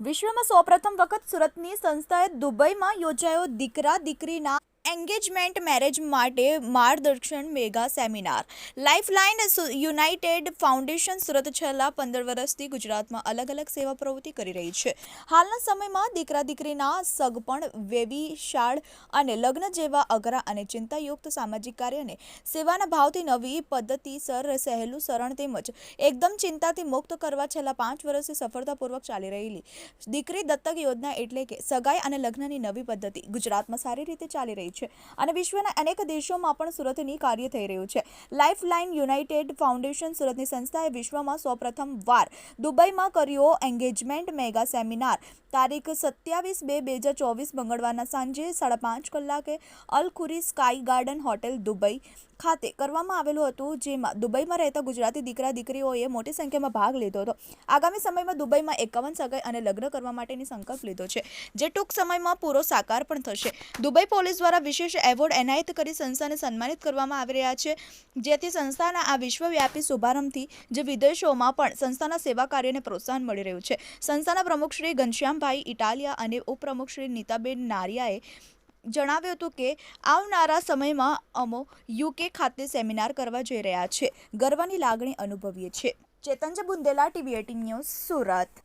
વિશ્વમાં સૌપ્રથમ વખત સુરતની સંસ્થાએ દુબઈમાં યોજાયો દીકરા દીકરીના એન્ગેજમેન્ટ મેરેજ માટે માર્ગદર્શન mega seminar. Lifeline united foundation Surat છેલ્લા પંદર વર્ષથી ગુજરાતમાં અલગ અલગ સેવા પ્રવૃત્તિ કરી રહી છે. હાલના સમયમાં દીકરા દીકરીના સગપણ, વેવિશાળ અને લગ્ન જેવા અઘરા અને ચિંતાયુક્ત સામાજિક કાર્યને સેવાના ભાવથી નવી પદ્ધતિસર સહેલું સરળ તેમજ એકદમ ચિંતાથી મુક્ત કરવા છેલ્લા પાંચ વર્ષથી સફળતાપૂર્વક ચાલી રહેલી દીકરી દત્તક યોજના એટલે કે સગાઈ અને લગ્નની નવી પદ્ધતિ ગુજરાતમાં સારી રીતે ચાલી રહી છે. અને વિશ્વના અનેક દેશોમાં પણ સુરતની કાર્ય થઈ રહ્યું છે. લાઇફ લાઇન યુનાઇટેડ ફાઉન્ડેશન સુરતની સંસ્થાએ વિશ્વમાં સૌપ્રથમ વાર દુબઈમાં કર્યો એન્ગેજમેન્ટ મેગા સેમિનાર તારીખ સત્યાવીસ બે બે હજાર ચોવીસ મંગળવારના સાંજે સાડા પાંચ કલાકે Al Khoory sky garden hotel Dubai ખાતે કરવામાં આવેલું હતું, જેમાં દુબઈમાં રહેતા ગુજરાતી દીકરા દીકરીઓએ મોટી સંખ્યામાં ભાગ લીધો હતો. આગામી સમયમાં દુબઈમાં એકાવન સગાઈ અને લગ્ન કરવા માટેની સંકલ્પ લીધો છે. જે ટૂંક સમયમાં પૂરો સાકાર પણ થશે. દુબઈ પોલીસ દ્વારા વિશેષ એવોર્ડ એનાયત કરી સંસ્થાને સન્માનિત કરવામાં આવી રહ્યા છે. જેથી સંસ્થાના આ વિશ્વવ્યાપી શુભારંભથી જે વિદેશોમાં પણ સંસ્થાના સેવા કાર્યને પ્રોત્સાહન મળી રહ્યું છે. સંસ્થાના પ્રમુખ શ્રી ઘનશ્યામભાઈ ઇટાલિયા અને ઉપપ્રમુખ શ્રી નીતાબેન નારિયાએ જણાવ્યું હતું કે, આવનારા સમયમાં અમો યુકે ખાતે સેમિનાર કરવા જઈ રહ્યા છે. ગર્વની લાગણી અનુભવીએ છીએ. ચેતનજ Bundela, TV eighteen news, Surat.